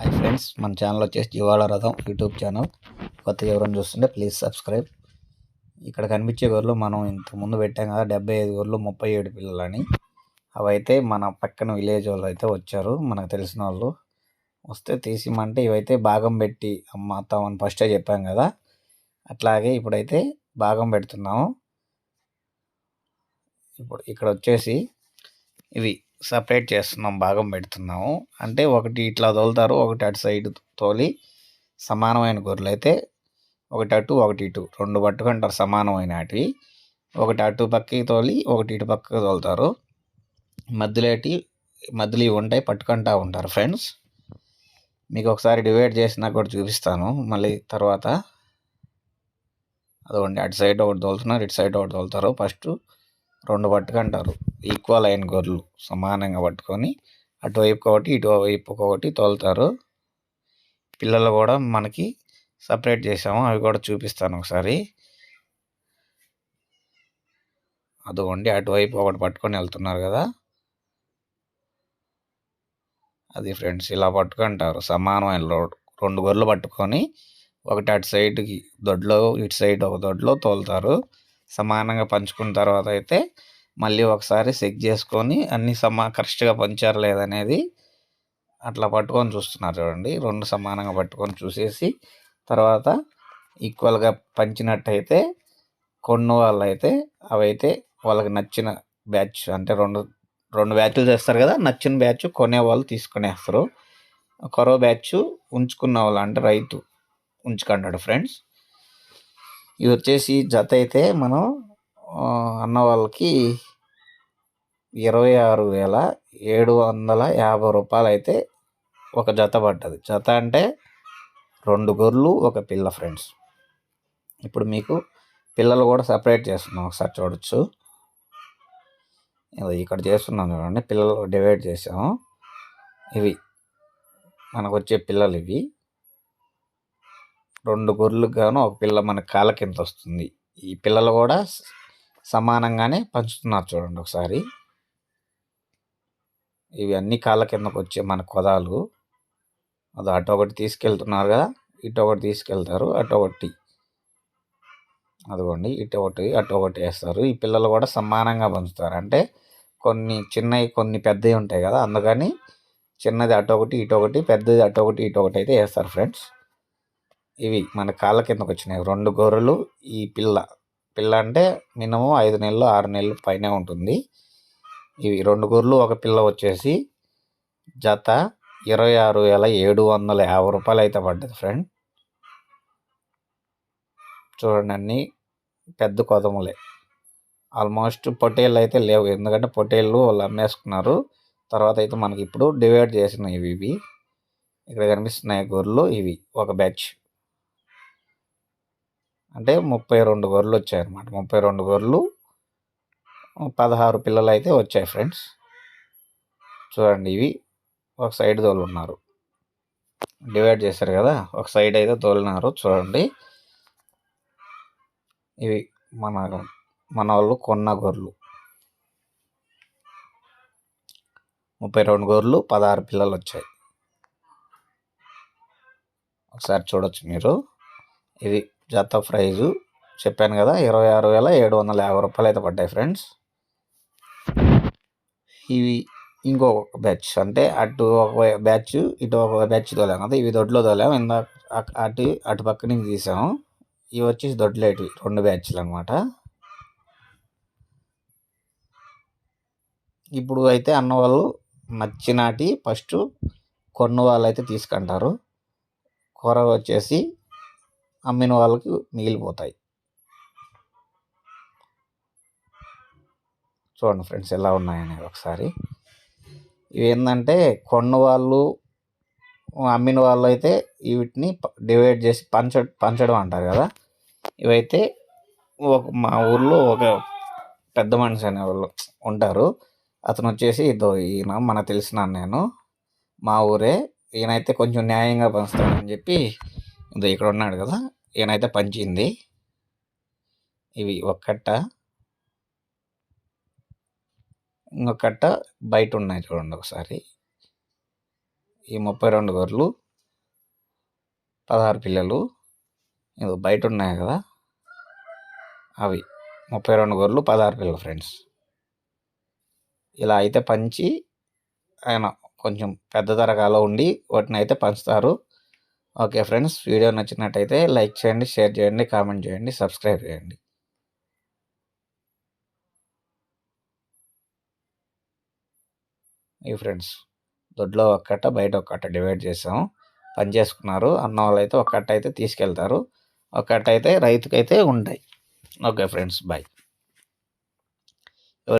Hi friends మన channel వచ్చేసి జీవాల రథం యూట్యూబ్ ఛానల్. కొత్తగా ఎవరైనా చూస్తుంటే ప్లీజ్ సబ్స్క్రైబ్. ఇక్కడ కనిపించే గొర్రెలు మనం ఇంతకుముందు పెట్టాం కదా డెబ్బై ఐదు గొర్రెలు ముప్పై ఏడు పిల్లలని. అవైతే మన పక్కన విలేజ్ వాళ్ళు అయితే వచ్చారు మనకు తెలిసిన వాళ్ళు. వస్తే తీసిమంటే ఇవైతే భాగం పెట్టి అమ్మాతామని ఫస్టే చెప్పాం కదా. అట్లాగే ఇప్పుడైతే భాగం పెడుతున్నాము. ఇప్పుడు ఇక్కడ వచ్చేసి ఇవి సపరేట్ చేస్తున్నాం భాగం పెడుతున్నాము. అంటే ఒకటి ఇట్లా తోలుతారు ఒకటి అటు సైడ్ తోలి సమానమైన గొర్రెలు. అయితే ఒకటి అటు ఒకటి ఇటు. రెండు పట్టుకుంటారు సమానమైన అటువి. ఒకటి అటు పక్కకి తోలి ఒకటి ఇటు పక్కకి తోలుతారు. మధ్యలోటి మధ్యలో ఇవి ఉంటాయి పట్టుకుంటా ఉంటారు ఫ్రెండ్స్. మీకు ఒకసారి డివైడ్ చేసినా కూడా చూపిస్తాను. మళ్ళీ తర్వాత అదొకటి అటు సైడ్ ఒకటి తోలుతున్నారు ఇటు సైడ్ ఒకటి తోలుతారు. ఫస్ట్ రెండు పట్టుకుంటారు. ఈక్వల్ అయిన గొర్రెలు సమానంగా పట్టుకొని అటువైపు ఒకటి ఇటువైపు ఒకటి తోలుతారు. పిల్లలు కూడా మనకి సపరేట్ చేసాము అవి కూడా చూపిస్తాను ఒకసారి. అదిగోండి అటువైపు ఒకటి పట్టుకొని వెళ్తున్నారు కదా. అది ఫ్రెండ్స్ ఇలా పట్టుకుంటారు. సమానమైన రెండు గొర్రెలు పట్టుకొని ఒకటి అటు సైడ్కి దొడ్లో ఇటు సైడ్ ఒక దొడ్లో తోలుతారు. సమానంగా పంచుకున్న తర్వాత అయితే మళ్ళీ ఒకసారి చెక్ చేసుకొని అన్ని సమా కరెక్ట్గా పంచారు లేదనేది అట్లా పట్టుకొని చూస్తున్నారు చూడండి. రెండు సమానంగా పట్టుకొని చూసేసి తర్వాత ఈక్వల్గా పంచినట్టయితే కొన్న వాళ్ళు అయితే అవైతే వాళ్ళకి నచ్చిన బ్యాచ్ అంటే రెండు రెండు బ్యాచ్లు చేస్తారు కదా నచ్చిన బ్యాచ్ కొనే వాళ్ళు తీసుకునేస్తారు కొరవ బ్యాచ్ ఉంచుకున్న వాళ్ళు అంటే రైతు ఉంచుకుంటాడు ఫ్రెండ్స్. ఇది వచ్చేసి జత అయితే మనం అన్న వాళ్ళకి ఇరవై ఆరు వేల ఏడు వందల యాభై రూపాయలు అయితే ఒక జత పడ్డది. జత అంటే రెండు గొర్రెలు ఒక పిల్ల ఫ్రెండ్స్ ఇప్పుడు మీకు పిల్లలు కూడా సపరేట్ చేస్తున్నాం. ఒకసారి చూడొచ్చు. ఇక్కడ చేస్తున్నాం చూడండి. పిల్లలు డివైడ్ చేసాము ఇవి మనకు వచ్చే పిల్లలు ఇవి. రెండు గొర్రెలకు గాను ఒక పిల్ల మన కాళ్ళ కింద వస్తుంది. ఈ పిల్లలు కూడా సమానంగానే పంచుతున్నారు చూడండి ఒకసారి. ఇవి అన్ని కాళ్ళ కిందకు వచ్చే మన కొదాలు. అది అటు ఒకటి తీసుకెళ్తున్నారు కదా ఇటు ఒకటి తీసుకెళ్తారు అటు ఒకటి. అదిగోండి ఇటు ఒకటి అటు ఒకటి వేస్తారు. ఈ పిల్లలు కూడా సమానంగా పంచుతారు. అంటే కొన్ని చిన్నవి కొన్ని పెద్దవి ఉంటాయి కదా అందుకని చిన్నది అటు ఒకటి ఇటు ఒకటి పెద్దది అటు ఒకటి ఇటు ఒకటి అయితే వేస్తారు ఫ్రెండ్స్. ఇవి మన కాళ్ళ కిందకు వచ్చినాయి రెండు గొర్రెలు ఈ పిల్ల. పిల్ల అంటే మినిమం ఐదు నెలలు ఆరు నెలలు పైనే ఉంటుంది. ఇవి రెండు గొర్రెలు ఒక పిల్ల వచ్చేసి జత ఇరవై ఆరు వేల ఏడు వందల యాభై రూపాయలు అయితే పడ్డది ఫ్రెండ్ చూడండి అన్నీ పెద్ద కొదములే. ఆల్మోస్ట్ పొటేళ్ళు అయితే లేవు. ఎందుకంటే పొటేళ్ళు వాళ్ళు అమ్మేసుకున్నారు. తర్వాత అయితే మనకి ఇప్పుడు డివైడ్ చేసినాయి ఇవి. ఇవి ఇక్కడ కనిపిస్తున్నాయి గొర్రెలు ఇవి. ఒక బ్యాచ్ అంటే ముప్పై రెండు గొర్రెలు వచ్చాయి అనమాట ముప్పై రెండు గొర్రెలు పదహారు పిల్లలు అయితే వచ్చాయి ఫ్రెండ్స్. చూడండి ఇవి ఒక సైడ్ తోలున్నారు. డివైడ్ చేశారు కదా ఒక సైడ్ అయితే తోలినారు చూడండి. ఇవి మన మన వాళ్ళు కొన్న గొర్రెలు. ముప్పై రెండు గొర్రెలు పదహారు పిల్లలు వచ్చాయి. ఒకసారి చూడొచ్చు మీరు. ఇది జత ప్రైజు. చెప్పాను కదా ఇరవై ఆరు వేల ఏడు వందల యాభై రూపాయలు అయితే పడ్డాయి ఫ్రెండ్స్. ఇవి ఇంకో బ్యాచ్ అంటే అటు ఒక బ్యాచ్ ఇటు ఒక బ్యాచ్ తోలాము కదా ఇవి దొడ్లో తోలాము. ఇందాక అటు అటు పక్క నుంచి తీసాము. ఇవి వచ్చేసి దొడ్లేటి రెండు బ్యాచ్లు అనమాట ఇప్పుడు అయితే అన్న వాళ్ళు నచ్చినాటి ఫస్ట్ కొన్న వాళ్ళు అయితే తీసుకుంటారు. కూర వచ్చేసి అమ్మిన వాళ్ళకి మిగిలిపోతాయి. చూడండి ఫ్రెండ్స్ ఎలా ఉన్నాయనేది ఒకసారి. ఇవి ఏంటంటే కొన్న వాళ్ళు అమ్మిన వాళ్ళు అయితే వీటిని డివైడ్ చేసి పంచ పంచడం అంటారు కదా. ఇవైతే ఒక మా ఊర్లో ఒక పెద్ద మనిషి అనే వాళ్ళు ఉంటారు. అతను వచ్చేసి ఇదో ఈయన మనకు తెలిసిన నేను మా ఊరే ఈయనైతే కొంచెం న్యాయంగా పంచుతాడని చెప్పి ఇదో ఇక్కడ ఉన్నాడు కదా ఈయనైతే పంచింది. ఇవి ఒక్కట్ట ఇంకొకట బయట ఉన్నాయి చూడండి ఒకసారి. ఈ ముప్పై రెండు గొర్రెలు పదహారు పిల్లలు ఇది బయట ఉన్నాయి కదా. అవి ముప్పై రెండు గొర్రెలు పదహారు పిల్లలు ఫ్రెండ్స్. ఇలా అయితే పంచి ఆయన కొంచెం పెద్ద తరగాలో ఉండి వాటిని అయితే పంచుతారు. ఓకే ఫ్రెండ్స్ వీడియో నచ్చినట్టయితే లైక్ చేయండి షేర్ చేయండి కామెంట్ చేయండి సబ్స్క్రైబ్ చేయండి. ఈ ఫ్రెండ్స్ దొడ్లో ఒక కట్ట బయట ఒక కట్ట డివైడ్ చేసాము పని చేసుకున్నారు. అన్న వాళ్ళు అయితే ఒక కట్ట అయితే తీసుకెళ్తారు. ఒక కట్ట అయితే రైతుకైతే ఉంటాయి. Okay friends bye.